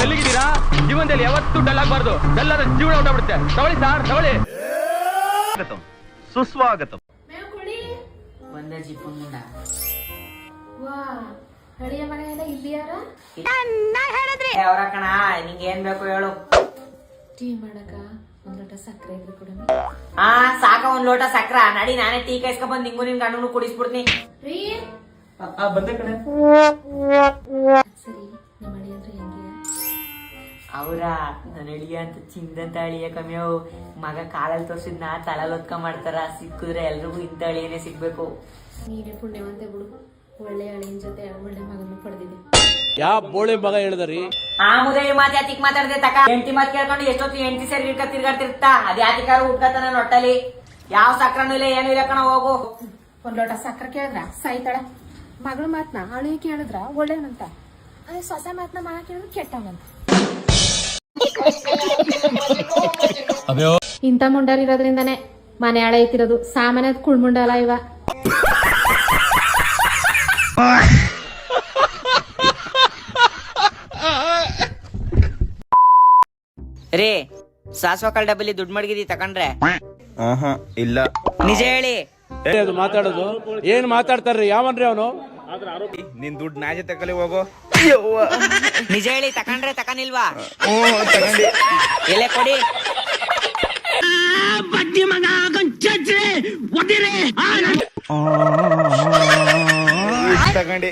ಡಲ್ಲಿಗಿದ್ದೀರಾ ಜೀವನದಲ್ಲಿ ಯಾವತ್ತೂ ಡಲ್ ಆಗಬಾರ್ದು. ಡಲ್ ಆದ್ರೆ ಜೀವನ ಹೊಟ್ಟಬಿಡುತ್ತೆ ತಗೊಳ್ಳಿ ಸಾರ್ ತಗೊಳ್ಳಿ ಸುಸ್ವಾಗತಂ. ಒಂದ ಜಿಪ್ಪನ್ ಮುಂಡ ವಾ ಹಳೆಯ ಮನೆ ಎಲ್ಲ ಇಲ್ಲಿ ಯಾರ? ಅವ್ರ ಕಣ ನಿಂಗೆ ಏನ್ ಬೇಕು ಹೇಳು. ಟೀ ಮಾಡಕ ಒಂದ್ ಲೋಟ ಸಕ್ಕರೆ ಇದ್ರೆ ಕೊಡ ಹಾ ಸಾಕ ಒಂದ್ ಲೋಟ ಸಕ್ರ ನಡಿ ನಾನೇ ಟೀ ಕಾಯಿಸ್ಕೊಂಡ್ ಬಂದ್ ನಿಂಗು ನಿನ್ ಗಂಡನು ಕುಡಿಸ್ಬಿಡ್ತೀನಿ. ರೀ? ಬಂದ ಕಣ. ಸರಿ ನಮ್ಮ ಅಳಿ ಅಂದ್ರೆ ಹೆಂಗೆ? ಅವ್ರ ನನ್ನ ಅಳಿಯ ಅಂತ ಚಿಂದಂತ ಅಳಿಯ ಕಮ್ಮಿಯವು ಮಗ ಕಾಲಲ್ಲಿ ತೋರಿಸಿದ್ ನಾ ತಲಲ್ಲಿ ಹೊತ್ಕ ಮಾಡ್ತಾರ ಸಿಕ್ಕಿದ್ರೆ ಎಲ್ರಿಗೂ ಇಂಥ ಅಳಿಯನೇ ಸಿಗ್ಬೇಕು. ನೀನೇ ಪುಣ್ಯವಂತೆ ಬಿಡು. ಒಳ್ಳೆ ಅಳಿಯನ್ ಜೊತೆ ಒಳ್ಳೆ ಮಗನ ಪಡೆದಿದೆ. ಯಾವ ಬೋಳೆ ಮಗ ಹೇಳಿದ್ರಿ? ಆ ಮುದವಿ ಮಾತು ಯಾತಿಕ್ ಮಾತಾಡ್ದೆ ತಕ? ಎಂಟಿ ಮಾತು ಕೇಳ್ಕೊಂಡು ಎಷ್ಟೊತ್ತು ಎಂಟಿ ಸೇರಿ ಇಟ್ಕ ತಿರ್ಗಾಡ್ತಿರ್ತಾ? ಅದ್ ಯಾತಿಕಾರ ಹುಡ್ಕತಾನ ನೊಟ್ಟಲಿ ಯಾವ ಸಕ್ರನೂ ಇಲ್ಲ ಏನೂ ಇಲ್ಲ ಕಣ ಹೋಗು. ಒಂದ್ ಲೋಟ ಸಕ್ಕರೆ ಕೇಳಿದ್ರ? ಸಾಯ್ತಾಳ. ಮಗಳ ಮಾತ್ನ ಅಳಿ ಕೇಳಿದ್ರ ಒಳ್ಳೆವನಂತ. ಅದೇ ಸೊಸೆ ಮಾತ್ನ ಮಾಡ ಕೇಳಿದ್ರೆ ಕೆಟ್ಟವನಂತ. ಇಂಥ ಮುಂಡಾರ್ ಇರೋದ್ರಿಂದಾನೆ ಮನೆ ಹಳೆ ಐತಿರೋದು ಸಾಮಾನ್ಯ ಕುಳ್ಮುಂಡಲ ಇವ. ರೇ ಸಾಸ್ವಕಾಳ್ ಡಬ್ಬಲಿ ದುಡ್ಡು ಮಡಗಿದಿ ತಕೊಂಡ್ರೆ? ಆಹಾ ಇಲ್ಲ. ನಿಜ ಹೇಳಿ. ಏ ಅದು ಮಾತಾಡೋದು. ಏನ್ ಮಾತಾಡ್ತಾರ್ರಿ? ಯಾವನ್ರಿ ಅವನು? ನಿನ್ ದುಡ್ಡು ನಾ ಜೊತೆ ಕಲಿ ಹೋಗೋ. ನಿಜ ಹೇಳಿ ತಕೊಂಡ್ರೆ ತಕನಿಲ್ವಾ? ತಗೊಂಡಿ ಎಲೆ ಕೊಡಿ. ತಗೊಂಡಿ.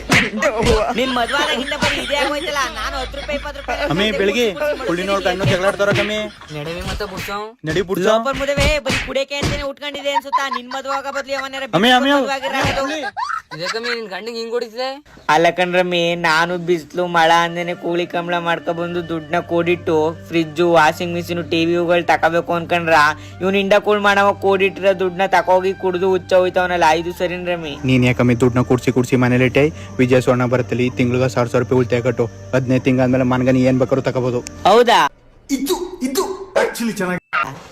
ನಿನ್ ಮದ್ವಾದಾಗಿಂದ ಬರೀ ಇದೇ ಆಗೋಯ್ತಲ್ಲ ನಾನು ಹತ್ತು ರೂಪಾಯಿ ಇಪ್ಪತ್ತು ರೂಪಾಯಿ ಅಮ್ಮಿ ಬೆಳಿಗ್ಗೆ ಹುಳಿ ನೋಡ್ ಕಣ್ಣು ಜಗಳಾಡ್ತಾರ ಕಮ್ಮಿ. ನಡುವೆ ಮತ್ತೆ ಬುಡ್ಸೋ. ನಡಿ ಬಿಡ್ಸ. ಲೋಪರ್ ಮುದವೆ ಬರೀ ಕುಡಿಯಕ್ಕೆ ಅಂತಾನೆ ಉಟ್ಕೊಂಡಿದೆ ಅನ್ಸುತ್ತಾ? ನಿನ್ ಮದ್ವಾಗ ಬದ್ಲಿ ಅವನ ಅಮ್ಮಿ, ಅಮ್ಮಿ, ಅಲ್ಲ ಕಣ್ರಮ್ಮಿ ನಾನು ಬಿಸಿಲು ಮಳ ಅಂದೇನೆ ಕೂಲಿ ಕಂಬಳ ಮಾಡ್ಕೊ ಬಂದು ದುಡ್ಡನ್ನ ಕೂಡಿಟ್ಟು ಫ್ರಿಜ್ಜು ವಾಷಿಂಗ್ ಮಿಷಿನ್ ಟಿವಿಗಳು ತಗೋಬೇಕು ಅನ್ಕಂಡ್ರ ಇವ್ನ ಇಂಡ ಕೂಳ್ ಮಾಡವ ಕೂಡಿಟ್ಟಿರೋ ದುಡ್ಡನ್ನ ತಕೋಗಿ ಕುಡ್ದು ಹುಚ್ಚ ಹೋಯ್ತವನಲ್ಲ ಐದು ಸರಿನ್ ರಮ್ಮಿ ನೀನ್ ಯಾಕಮ್ಮಿ ದುಡ್ಡನ್ನ ಕುಡ್ಸಿ ಕುಡ್ಸಿ ಮನೇಲಿ ಇಟ್ಟೆ ವಿಜಯ ಸ್ವರ್ಣ ಬರುತ್ತಲ್ಲಿ ತಿಂಗಳಿಗೆ ಸಾವಿರ ಸಾವಿರ ರೂಪಾಯಿ ಉಳಿತಾಯ ಕಟ್ಟು. ಹದಿನೈದು ತಿಂಗಳಾದ್ಮೇಲೆ ಮನ್ಗನಿ ಏನ್ ಬೇಕಾದ್ರು ತಗೋಬಹುದು ಹೌದಾ?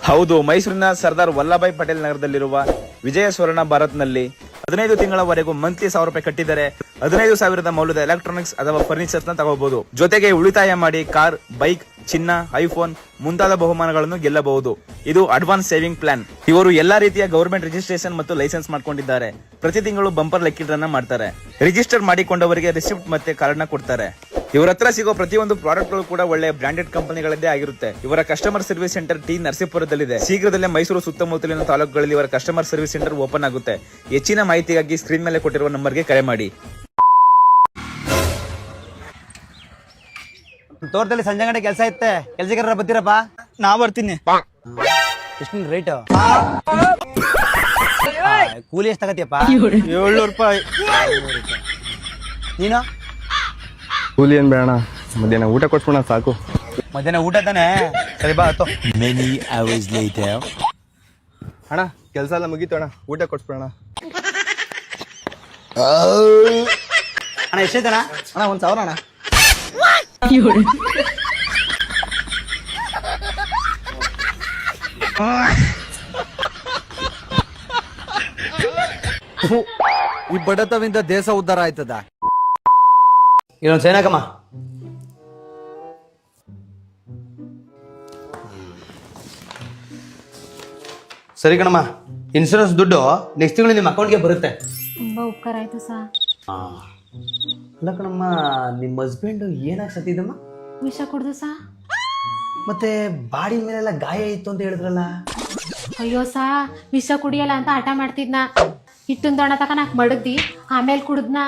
ಹೌದು ಮೈಸೂರಿನ ಸರ್ದಾರ್ ವಲ್ಲಭಾಯ್ ಪಟೇಲ್ ನಗರದಲ್ಲಿರುವ ವಿಜಯ ಸ್ವರ್ಣ ಭಾರತ್ನಲ್ಲಿ ಹದಿನೈದು ತಿಂಗಳವರೆಗೂ ಮಂತ್ಲಿ ಸಾವಿರ ರೂಪಾಯಿ ಕಟ್ಟಿದರೆ ಹದಿನೈದು ಸಾವಿರದ ಮೌಲ್ಯದ ಎಲೆಕ್ಟ್ರಾನಿಕ್ಸ್ ಅಥವಾ ಫರ್ನಿಚರ್ನ ತಗೋಬಹುದು ಜೊತೆಗೆ ಉಳಿತಾಯ ಮಾಡಿ ಕಾರ್ ಬೈಕ್ ಚಿನ್ನ, ಐಫೋನ್ ಮುಂತಾದ ಬಹುಮಾನಗಳನ್ನು ಗೆಲ್ಲಬಹುದು. ಇದು ಅಡ್ವಾನ್ಸ್ ಸೇವಿಂಗ್ ಪ್ಲಾನ್. ಇವರು ಎಲ್ಲಾ ರೀತಿಯ ಗವರ್ಮೆಂಟ್ ರಿಜಿಸ್ಟ್ರೇಷನ್ ಮತ್ತು ಲೈಸೆನ್ಸ್ ಮಾಡ್ಕೊಂಡಿದ್ದಾರೆ. ಪ್ರತಿ ತಿಂಗಳು ಬಂಪರ್ ಲೆಕ್ಕಿಡ್ರನ್ನ ಮಾಡ್ತಾರೆ. ರಿಜಿಸ್ಟರ್ ಮಾಡಿಕೊಂಡವರಿಗೆ ರಿಸಿಪ್ಟ್ ಮತ್ತೆ ಕಾರ್ಡ್ನ ಕೊಡ್ತಾರೆ. ಇವರ ಹತ್ರ ಸಿಗೋ ಪ್ರತಿಯೊಂದು ಪ್ರಾಡಕ್ಟ್ಗಳು ಕೂಡ ಒಳ್ಳೆ ಬ್ರಾಂಡೆಡ್ ಕಂಪನಿಗಳದ್ದೇ ಆಗಿರುತ್ತೆ. ಇವರ ಕಸ್ಟಮರ್ ಸರ್ವಿಸ್ ಸೆಂಟರ್ ಟಿ ನರಸೀಪುರದಲ್ಲಿದೆ. ಶೀಘ್ರದಲ್ಲೇ ಮೈಸೂರು ಸುತ್ತಮುತ್ತಲಿನ ತಾಲೂಕುಗಳಲ್ಲಿ ಇವರ ಕಸ್ಟಮರ್ ಸರ್ವಿಸ್ ಸೆಂಟರ್ ಓಪನ್ ಆಗುತ್ತೆ. ಹೆಚ್ಚಿನ ಮಾಹಿತಿಗಾಗಿ ಸ್ಕ್ರೀನ್ ಮೇಲೆ ಕೊಟ್ಟಿರುವ ನಂಬರ್ಗೆ ಕರೆ ಮಾಡಿ. ತೋಟದಲ್ಲಿ ಸಂಜೆ ಗಂಟೆ ಕೆಲಸ ಐತೆ ಕೆಲ್ಸಗಾರ ಬರ್ತೀರಪ್ಪ? ನಾ ಬರ್ತೀನಿ. ಎಷ್ಟು ರೇಟ್ ಕೂಲಿ ಎಷ್ಟು ತಗತಿಯಪ್ಪ ಏಳ್ನೂರು ರೂಪಾಯಿ. ನೀನು? ಕೂಲಿ ಏನ್ ಬೇಡ ಮಧ್ಯಾಹ್ನ ಊಟ ಕೊಟ್ಬಿಡ ಸಾಕು. ಮಧ್ಯಾಹ್ನ ಊಟ ತಾನೆ? ಸರಿ ಬಾ ಹತ್ತು. ಅಣ್ಣ ಕೆಲಸ ಎಲ್ಲ ಮುಗೀತು ಅಣ್ಣ. ಊಟ ಕೊಟ್ಬಿಡೋಣ. ಅಣ್ಣ ಎಷ್ಟೈತಣ್ಣ ಅಣ್ಣ ಒಂದ್ ಸಾವಿರ ಅಣ್ಣ. ಈ ಬಡತವಿಂದ ದೇಶ ಉದ್ಧಾರ ಆಯ್ತದ? ಇಲ್ಲೊಂದು ಸೇನಾಕಮ್ಮ ಸರಿ ಕಣಮ್ಮ ಇನ್ಸೂರೆನ್ಸ್ ದುಡ್ಡು ನೆಕ್ಸ್ಟ್ ತಿಂಗಳು ನಿಮ್ಮ ಅಕೌಂಟ್ಗೆ ಬರುತ್ತೆ. ತುಂಬಾ ಉಪಕಾರ ಆಯ್ತು ಸಾ ಅಲ್ಲ ಕಣಮ್ಮ ನಿಮ್ಮ ಹಸ್ಬೆಂಡ್ ಏನಾಗಿ ಸತ್ತಿದ್ದಮ್ಮ ವಿಷ ಕುಡ್ದು ಸಾ. ಮತ್ತೆ ಬಾಡಿ ಮೇಲೆಲ್ಲ ಗಾಯ ಇತ್ತು ಅಂತ ಹೇಳಿದ್ರಲ್ಲ? ಅಯ್ಯೋ ಸಾ ವಿಷ ಕುಡಿಯಲ್ಲ ಅಂತ ಹಠ ಮಾಡ್ತಿದ್ನ. ಹಿಟ್ಟಿನ ದೊಣ ತಕ ನಾಕ್ ಮಡಗ್ದಿ ಆಮೇಲೆ ಕುಡಿದ್ನ.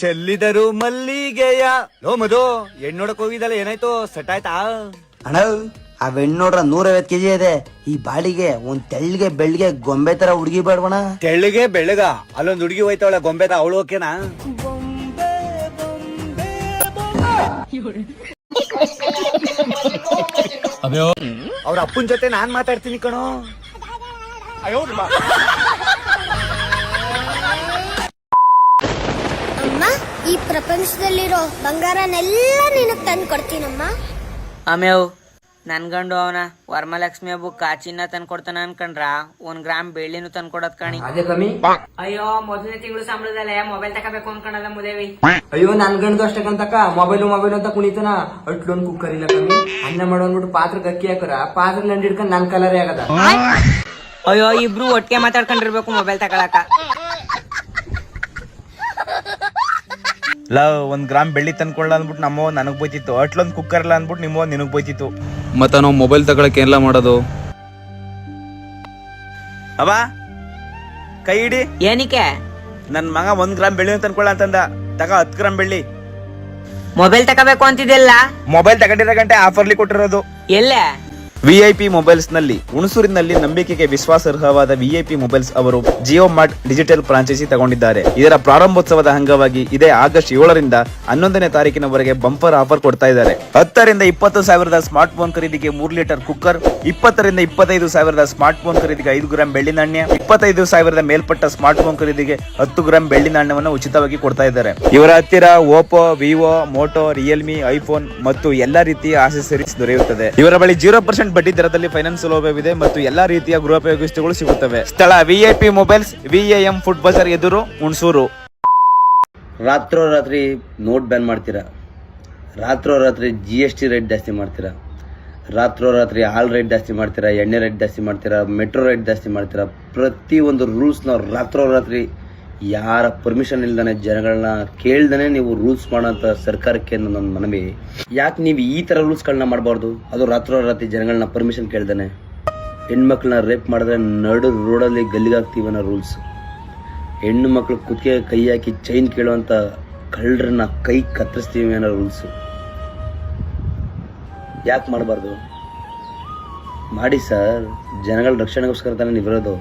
ಚೆಲ್ಲಿದರು ಮಲ್ಲಿಗೆಯ ಲೋ ಮಧು ಹೆಣ್ಣು ನೋಡಕ್ ಹೋಗಿದ್ದಲ್ಲ ಏನಾಯ್ತು? ಸೆಟ್ ಆಯ್ತಾ? ಅಣ್ಣ ಆ ಬೆಣ್ಣು ನೋಡ್ರ ನೂರೈವತ್ತು ಕೆಜಿ ಇದೆ. ಈ ಬಾಡಿಗೆ ಒಂದ್ ತೆಳ್ಳಿಗೆ ಬೆಳ್ಳಿಗೆ ಗೊಂಬೆ ತರ ಹುಡುಗಿ ಬೇಡವಣ ತೆಳ್ಳಗೆ ಬೆಳ್ಳಗ? ಅಲ್ಲೊಂದ್ ಹುಡುಗಿ ಹೋಯ್ತಾವಳ ಗೊಂಬೆದ ಅವಳು ಓಕೆನಾ? ಅವ್ರ ಅಪ್ಪನ ಜೊತೆ ನಾನ್ ಮಾತಾಡ್ತೀನಿ ಕಣೋ ಅಮ್ಮ ಈ ಪ್ರಪಂಚದಲ್ಲಿರೋ ಬಂಗಾರನೆಲ್ಲ ನಿನಗ್ ತಂದು ಕೊಡ್ತೀನಮ್ಮ. ಆಮೇವ್ ನನ್ ಗಂಡು ಅವನ ವರಮಲಕ್ಷ್ಮಿ ಹಬ್ಬ ಕಾಚಿನ ತಂದ್ಕೊಡ್ತಾನ ಅನ್ಕಂಡ್ರ ಒಂದ್ ಗ್ರಾಮ್ ಬೆಳ್ಳಿನು ತಂದ್ಕೊಡತ್ ಕಾಣಿ. ಅದೇ ಕಮ್ಮಿ. ಅಯ್ಯೋ ಮೊದಲನೇ ತಿಂಗಳು ಸಂಬಳದಲ್ಲೇ ಮೊಬೈಲ್ ತಗೋಬೇಕು ಅನ್ಕೊಂಡಲ್ಲ ಮುದೇವಿ. ಅಯ್ಯೋ ನನ್ ಗಂಡು ಅಷ್ಟಕ್ಕಂತಕ ಮೊಬೈಲು ಮೊಬೈಲ್ ಅಂತ ಕುಣಿತನ. ಅಟ್ಲೊಂದ್ ಕುಕ್ಕರ್ ಇಲ್ಲ ಕಮ್ಮಿ. ಅನ್ನ ಮಾಡೋನ್ಬಿಟ್ಟು ಪಾತ್ರ ಗಕ್ಕಿ ಹಾಕರ. ಪಾತ್ರ ನಂಡಿಡ್ಕೊಂಡ್ ನನ್ ಕಲರೇ ಆಗದ. ಅಯ್ಯೋ ಇಬ್ರು ಒಟ್ಟಿಗೆ ಮಾತಾಡ್ಕೊಂಡಿರ್ಬೇಕು ಮೊಬೈಲ್ ತಗೊಳಕ. ಲವ್ ಒಂದು ಗ್ರಾಮ್ ಬೆಳ್ಳಿ ತಂದ್ಕೊಳ್ಳ ಅಂದ್ಬಿಟ್ಟು ನಮ್ಮವ್ ನನಗೆ ಬೈತಿತ್ತು. ಅಟ್ಲೊಂದ್ ಕುಕ್ಕರ್ ಇಲ್ಲ ಅಂದ್ಬಿಟ್ಟು ನಿಮ್ಮವ್ ನಿನಗೆ ಬೈತಿತ್ತು. ಮತ್ತ ನಾವು ಮೊಬೈಲ್ ತಗೊಳಕ್ ಏನೆಲ್ಲ ಮಾಡೋದು? ಅವ ಕೈ ಇಡಿ ಏನಕ್ಕೆ? ನನ್ನ ಮಗ ಒಂದ್ ಗ್ರಾಮ್ ಬೆಳ್ಳಿ ತಂದ್ಕೊಳ್ಳ ಅಂತಂದ. ತಗ ಹತ್ತು ಗ್ರಾಮ್ ಬೆಳ್ಳಿ. ಮೊಬೈಲ್ ತಗೋಬೇಕು ಅಂತಿದ್ಯಲ್ಲ? ಮೊಬೈಲ್ ತಗೊಂಡಿರೋ ಗಂಟೆ ಆಫರ್ಲಿ ಕೊಟ್ಟಿರೋದು. ಎಲ್ಲೇ? ವಿಐಪಿ ಮೊಬೈಲ್ಸ್ನಲ್ಲಿ ಹುಣಸೂರಿನಲ್ಲಿ ನಂಬಿಕೆಗೆ ವಿಶ್ವಾಸಾರ್ಹವಾದ ವಿಐಪಿ ಮೊಬೈಲ್ಸ್ ಅವರು ಜಿಯೋ ಮಾರ್ಟ್ ಡಿಜಿಟಲ್ ಫ್ರಾಂಚೈಸಿ ತಗೊಂಡಿದ್ದಾರೆ. ಇದರ ಪ್ರಾರಂಭೋತ್ಸವದ ಅಂಗವಾಗಿ ಇದೇ ಆಗಸ್ಟ್ ಏಳರಿಂದ ಹನ್ನೊಂದನೇ ತಾರೀಕಿನವರೆಗೆ ಬಂಪರ್ ಆಫರ್ ಕೊಡ್ತಾ ಇದ್ದಾರೆ. ಹತ್ತರಿಂದ ಇಪ್ಪತ್ತು ಸಾವಿರದ ಸ್ಮಾರ್ಟ್ ಫೋನ್ ಖರೀದಿಗೆ ಮೂರು ಲೀಟರ್ ಕುಕ್ಕರ್, ಇಪ್ಪತ್ತರಿಂದ ಇಪ್ಪತ್ತೈದು ಸಾವಿರದ ಸ್ಮಾರ್ಟ್ ಫೋನ್ ಖರೀದಿಗೆ ಐದು ಗ್ರಾಂ ಬೆಳ್ಳಿ ನಾಣ್ಯ, ಇಪ್ಪತ್ತೈದು ಸಾವಿರದ ಮೇಲ್ಪಟ್ಟ ಸ್ಮಾರ್ಟ್ ಫೋನ್ ಖರೀದಿಗೆ ಹತ್ತು ಗ್ರಾಂ ಬೆಳ್ಳಿ ನಾಣ್ಯವನ್ನು ಉಚಿತವಾಗಿ ಕೊಡ್ತಾ ಇದ್ದಾರೆ. ಇವರ ಹತ್ತಿರ Oppo Vivo Moto Realme iPhone ಮತ್ತು ಎಲ್ಲಾ ರೀತಿಯ ಆಸೆಸರೀಸ್ ದೊರೆಯುತ್ತದೆ. ಇವರ ಬಳಿ ಜೀರೋ ಪರ್ಸೆಂಟ್ ಬಡ್ಡಿ ದರದಲ್ಲಿ ಫೈನಾನ್ಸ್ ಸೌಲಭ್ಯವಿದೆ ಮತ್ತು ಎಲ್ಲಾ ರೀತಿಯ ಗೃಹೋಪಯೋಗಿ ವಸ್ತುಗಳು ಸಿಗುತ್ತವೆ. ಸ್ಥಳ VIP mobiles VAM food bazaar ಎದುರು ಹುಣಸೂರು. ರಾತ್ರೋರಾತ್ರಿ ನೋಟ್ ಬ್ಯಾನ್ ಮಾಡ್ತೀರಾ? ರಾತ್ರೋರಾತ್ರಿ ಜಿ ಎಸ್ ಟಿ ರೇಟ್ ಜಾಸ್ತಿ ಮಾಡ್ತೀರಾ? ರಾತ್ರೋರಾತ್ರಿ ಹಾಲ್ ರೇಟ್ ಜಾಸ್ತಿ ಮಾಡ್ತೀರಾ? ಎಣ್ಣೆ ರೇಟ್ ಜಾಸ್ತಿ ಮಾಡ್ತೀರಾ? ಮೆಟ್ರೋ ರೇಟ್ ಜಾಸ್ತಿ ಮಾಡ್ತೀರಾ? ಪ್ರತಿಯೊಂದು ರೂಲ್ಸ್ನ ರಾತ್ರೋರಾತ್ರಿ ಯಾರ ಪರ್ಮಿಷನ್ ಇಲ್ದಾನೆ ಜನಗಳನ್ನ ಕೇಳ್ದನೆ ನೀವು ರೂಲ್ಸ್ ಮಾಡೋಂಥ ಸರ್ಕಾರಕ್ಕೆ ನನ್ನ ಮನವಿ. ಯಾಕೆ ನೀವು ಈ ಥರ ರೂಲ್ಸ್ಗಳನ್ನ ಮಾಡಬಾರ್ದು? ಅದು ರಾತ್ರೋರಾತ್ರಿ ಜನಗಳನ್ನ ಪರ್ಮಿಷನ್ ಕೇಳ್ದಾನೆ. ಹೆಣ್ಮಕ್ಳನ್ನ ರೇಪ್ ಮಾಡಿದ್ರೆ ನಡು ರೋಡಲ್ಲಿ ಗಲ್ಲಿಗಾಗ್ತೀವಿ ಅನ್ನೋ ರೂಲ್ಸ್ ಹೆಣ್ಣು ಮಕ್ಕಳು ಕುತ್ತಿಗೆ ಕೈ ಹಾಕಿ ಚೈನ್ ಕೇಳುವಂಥ ಕಳ್ಳರನ್ನ ಕೈ ಕತ್ತರಿಸ್ತೀವಿ ಅನ್ನೋ ರೂಲ್ಸು ಯಾಕೆ ಮಾಡಬಾರ್ದು? ಮಾಡಿ ಸರ್ ಜನಗಳ ರಕ್ಷಣೆಗೋಸ್ಕರ ತಾನೇ ನೀವಿರೋದು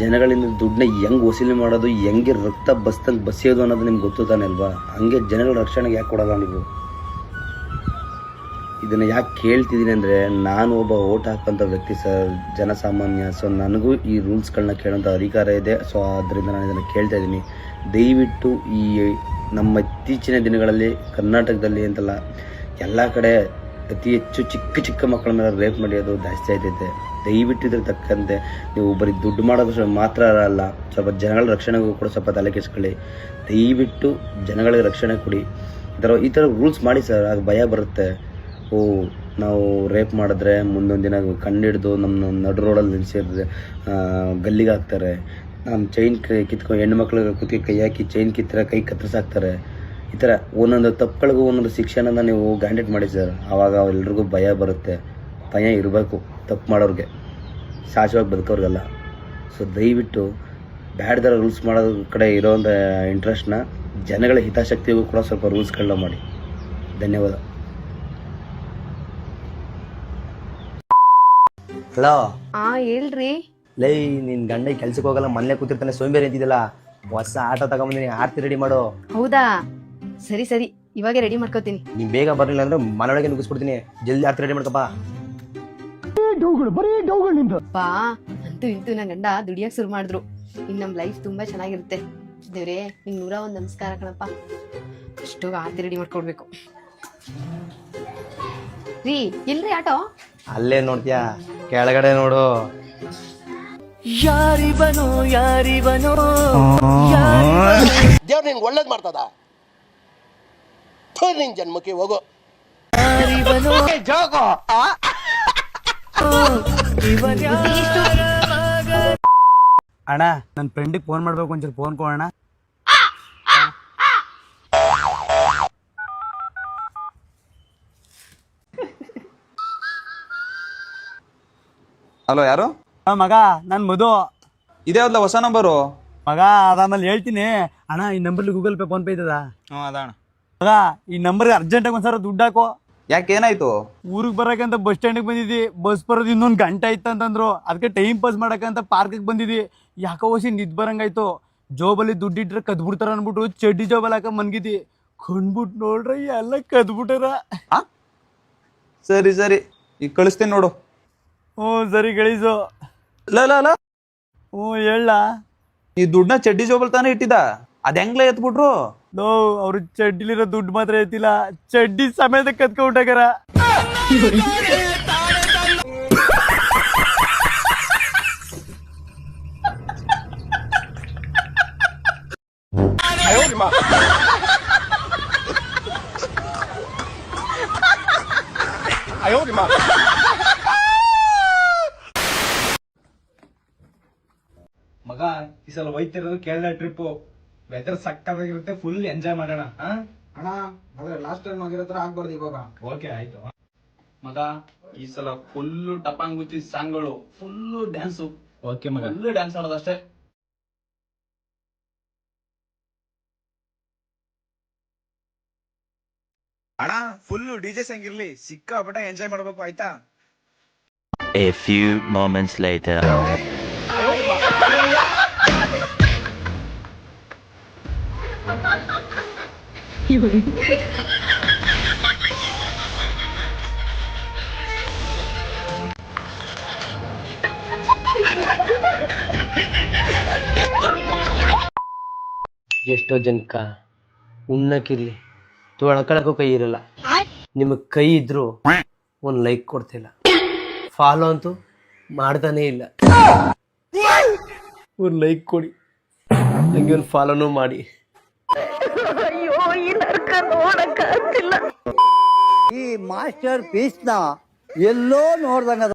ಜನಗಳಿಂದ ದುಡ್ಡನ್ನ ಹೆಂಗ್ ವಸೂಲಿ ಮಾಡೋದು, ಹೆಂಗೆ ರಕ್ತ ಬಸ್ತಂಗ್ ಬಸಿಯೋದು ಅನ್ನೋದು ನಿಮ್ಗೆ ಗೊತ್ತು ತಾನೆ ಅಲ್ವಾ? ಹಂಗೆ ಜನಗಳ ರಕ್ಷಣೆಗೆ ಯಾಕೆ ಕೊಡಲ್ಲ ನೀವು? ಇದನ್ನ ಯಾಕೆ ಕೇಳ್ತಿದ್ದೀನಿ ಅಂದರೆ, ನಾನು ಒಬ್ಬ ಓಟ್ ಹಾಕೋಂಥ ವ್ಯಕ್ತಿ ಸರ್, ಜನಸಾಮಾನ್ಯ. ಸೊ ನನಗೂ ಈ ರೂಲ್ಸ್ಗಳನ್ನ ಕೇಳೋಂಥ ಅಧಿಕಾರ ಇದೆ. ಸೊ ಅದರಿಂದ ನಾನು ಇದನ್ನು ಕೇಳ್ತಾ ಇದ್ದೀನಿ. ದಯವಿಟ್ಟು ಈ ನಮ್ಮ ಇತ್ತೀಚಿನ ದಿನಗಳಲ್ಲಿ ಕರ್ನಾಟಕದಲ್ಲಿ ಅಂತಲ್ಲ, ಎಲ್ಲ ಕಡೆ ಅತಿ ಹೆಚ್ಚು ಚಿಕ್ಕ ಚಿಕ್ಕ ಮಕ್ಕಳ ಮೇಲೆ ರೇಪ್ ನಡೆಯೋದು ಜಾಸ್ತಿ ಆಯ್ತೈತೆ. ದಯವಿಟ್ಟು ಇದ್ರ ತಕ್ಕಂತೆ ನೀವು ಬರೀ ದುಡ್ಡು ಮಾಡೋದು ಮಾತ್ರ ಅಲ್ಲ, ಸ್ವಲ್ಪ ಜನಗಳ ರಕ್ಷಣೆಗೂ ಕೂಡ ಸ್ವಲ್ಪ ತಲೆ ಕೆಡಿಸ್ಕೊಳ್ಳಿ. ದಯವಿಟ್ಟು ಜನಗಳಿಗೆ ರಕ್ಷಣೆ ಕೊಡಿ. ಈ ಥರ ಈ ಥರ ರೂಲ್ಸ್ ಮಾಡಿ ಸರ್ ಆಗ ಭಯ ಬರುತ್ತೆ. ಓ, ನಾವು ರೇಪ್ ಮಾಡಿದ್ರೆ ಮುಂದೊಂದು ದಿನ ಕಣ್ಣಿಡ್ದು ನಮ್ಮ ನಡು ರೋಡಲ್ಲಿ ನಿಲ್ಲಿಸಿದ್ರೆ ಗಲ್ಲಿಗೆ ಹಾಕ್ತಾರೆ. ನಮ್ಮ ಚೈನ್ ಕಿತ್ಕೊಂಡು ಹೆಣ್ಮಕ್ಳಿಗೆ ಕುತ್ತಿಗೆ ಕೈ ಹಾಕಿ ಚೈನ್ ಕಿತ್ತರೆ ಕೈ ಕತ್ತರಿಸಾಕ್ತಾರೆ. ಈ ಥರ ಒಂದೊಂದು ತಪ್ಪುಗಳಿಗೂ ಒಂದೊಂದು ಶಿಕ್ಷಣನ ನೀವು ಗ್ಯಾಂಡೆಟ್ ಮಾಡಿ ಸರ್ ಆವಾಗ ಎಲ್ರಿಗೂ ಭಯ ಬರುತ್ತೆ. ಭಯ ಇರಬೇಕು. ತಪ್ಪು ಮಾಡೋರಿಗೆ ಶಾಶ್ವವಾಗಿ ಬದುಕೋರಿಗೆಲ್ಲ. ಸೊ ದಯವಿಟ್ಟು ಬ್ಯಾಡ್ದರ ರೂಲ್ಸ್ ಮಾಡೋದ್ರ ಕಡೆ ಇರೋಂಥ ಇಂಟ್ರೆಸ್ಟ್ನ ಜನಗಳ ಹಿತಾಸಕ್ತಿಗೂ ಕೂಡ ಸ್ವಲ್ಪ ರೂಲ್ಸ್ಗಳನ್ನ ಮಾಡಿ. ಧನ್ಯವಾದ. ಹಲೋ? ಹಾ ಹೇಳ್ರಿ. ಲೈ ನಿನ್ ಗಂಡ ಕೆಲ್ಸಕ್ಕೆ ಹೋಗಲ್ಲ ಮನೆ ಕೂತಿರ್ತಾನೆ ಸೋಂಬೇರಿ ಅಂತಿದ್ದಲ್ಲ ಹೊಸ ಆಟೋ ತಗೊಂಬಂದಿನಿ ಆರ್ತಿ ರೆಡಿ ಮಾಡು. ಹೌದಾ? ಸರಿ ಸರಿ. ಇವಾಗೆ ರೆಡಿ ಮಾಡ್ಕೋತೀನಿ. ನೀನ್ ಬೇಗ ಬರ್ಲಿಲ್ಲ ಅಂದ್ರೆ ಮನೊಳಗೆ ನುಗ್ಗಿಸ್ಬಿಡ್ತೀನಿ. ಜಲ್ದಿ ಆರ್ತಿ ರೆಡಿ ಮಾಡ್ಕಪ್ಪ ಬಾ ಅಂತೂ ಇಂತೂ ನನ್ನ ಗಂಡ ದುಡಿಯಕ್ ಶುರು ಮಾಡಿದ್ರು. ಇನ್ ನಮ್ ಲೈಫ್ ತುಂಬಾ ಚೆನ್ನಾಗಿರುತ್ತೆ. ದೇವ್ರೇ ನಿನ್ ನೂರ ಒಂದ್ ನಮಸ್ಕಾರ ಕಣಪ್ಪ. ಅಷ್ಟು ಆರತಿ ರೆಡಿ ಮಾಡ್ಕೊಡ್ಬೇಕು. ರೀ ಎಲ್ರಿ ಆಟೋ? ಅಲ್ಲೇ ನೋಡ್ತೀಯಾ? ಕೆಳಗಡೆ ನೋಡು. ದೇವ್ರು ನಿನ್ಗೆ ಒಳ್ಳೇದು ಮಾಡ್ತದ? ಥು, ನಿನ್ ಜನ್ಮಕ್ಕೆ ಹೋಗು. ಅಣ್ಣ ನನ್ನ ಫ್ರೆಂಡಿಗೆ ಫೋನ್ ಮಾಡ್ಬೇಕು ಒಂಚೂರು ಫೋನ್ ಕೊಡೋಣ. ಹಲೋ ಯಾರು? ಮಗ ನನ್ ಮಧು. ಇದೇ ಅಲ್ಲ ಹೊಸ ನಂಬರು ಮಗ ಅದಾದ್ಮೇಲೆ ಹೇಳ್ತೀನಿ. ಅಣ್ಣ ಈ ನಂಬರ್ಲಿ ಗೂಗಲ್ ಪೇ ಫೋನ್ ಪೇ ಇದ್ದದ? ಹ್ಞೂ ಅಣ್ಣ. ಮಗ ಈ ನಂಬರ್ಗೆ ಅರ್ಜೆಂಟಾಗಿ ಒಂದ್ಸಲ ದುಡ್ಡು ಹಾಕೋ. ಯಾಕೆ ಏನಾಯ್ತು? ಊರಿಗೆ ಬರಕಂತ ಬಸ್ ಸ್ಟ್ಯಾಂಡಿಗೆ ಬಂದಿದ್ದಿ ಬಸ್ ಬರೋದು ಇನ್ನೊಂದು ಗಂಟೆ ಆಯ್ತು ಅಂತಂದ್ರು ಅದಕ್ಕೆ ಟೈಮ್ ಪಾಸ್ ಮಾಡಕಂತ ಪಾರ್ಕಿಗೆ ಬಂದಿದ್ದಿ. ಯಾಕೋ ಹೊಸಿ ನಿದ್ ಬರಂಗಾಯ್ತು. ಜೋಬಲ್ಲಿ ದುಡ್ಡಿಟ್ರೆ ಕದ್ಬಿಡ್ತಾರ ಅನ್ಬಿಟ್ಟು ಚಡ್ಡಿ ಜೋಬಲ್ಲಿ ಹಾಕ ಮನ್ಗಿದ್ದಿ. ಕಂಡ್ಬಿಟ್ಟು ನೋಡ್ರಿ ಎಲ್ಲ ಕದ್ಬಿಟ್ಟಾರ. ಸರಿ ಸರಿ. ಈಗ ಕಳಿಸ್ತೀನಿ ನೋಡು. ಹ್ಞೂ ಸರಿ ಗಳಿಸು ಲ ಲ ಲ ಹ್ಞೂ ಹೇಳ. ಈ ದುಡ್ಡನ್ನ ಚಡ್ಡಿ ಜೋಬಲ್ ತಾನೇ ಇಟ್ಟಿದ್ದ? ಅದ್ ಹೆಂಗ್ಲೇ ಎತ್ಬಿಟ್ರು? ನೋ ಅವ್ರು ಚಡ್ಡಿಲಿರೋ ದುಡ್ಡು ಮಾತ್ರ ಎತ್ತಿಲ್ಲ. ಚಡ್ಡಿ ಸಮೇತ ಕತ್ಕೊಂಡಾಗರ ಮಗ ಈ ಸಲ ಹೋಯ್ತಿರೋದು ಕೇರಳ ಟ್ರಿಪ್ ವೆದರ್ ಸಕ್ಕತ್ತಾಗಿರುತ್ತೆ ಫುಲ್ ಎಂಜಾಯ್ ಮಾಡೋಣ ಅಣ್ಣ ಆದ್ರೆ ಲಾಸ್ಟ್ ಟೈಮ್ ಆಗಿರೋ ತರ ಆಗ್ಬಾರ್ದು ಇವಾಗ. ಓಕೆ ಆಯ್ತು. ಮಗ ಈ ಸಲ ಫುಲ್ ಟಪಾಂಗುಚಿ ಸಾಂಗ್ಗಳು ಫುಲ್ ಡ್ಯಾನ್ಸ್ ಓಕೆ ಮಗ. ಫುಲ್ ಡ್ಯಾನ್ಸ್ ಆಡೋದಷ್ಟೇ ಅಣ್ಣ ಫುಲ್ ಡಿಜೆ ಸಾಂಗ್ ಇರ್ಲಿ. ಸಿಕ್ಕಾಪಟ್ಟೆ ಎಂಜಾಯ್ ಮಾಡ್ಬೇಕು ಆಯ್ತಾ? A few moments later. ಎಷ್ಟೋ ಜನಕ್ಕ ಉಣ್ಣಕ್ಕಿರ್ಲಿ ತೊಳ್ಕೊಳಕ್ಕೂ ಕೈ ಇರಲ್ಲ. ನಿಮಗೆ ಕೈ ಇದ್ರು ಒಂದು ಲೈಕ್ ಕೊಡ್ತಿಲ್ಲ. ಫಾಲೋ ಅಂತೂ ಮಾಡ್ತಾನೇ ಇಲ್ಲ. ಒಂದು ಲೈಕ್ ಕೊಡಿ. ಹಂಗೆ ಒಂದು ಫಾಲೋನು ಮಾಡಿ. ಈ ಮಾಸ್ಟರ್ ಪೀಸ್ನ ಎಲ್ಲೋ ನೋಡ್ದಂಗ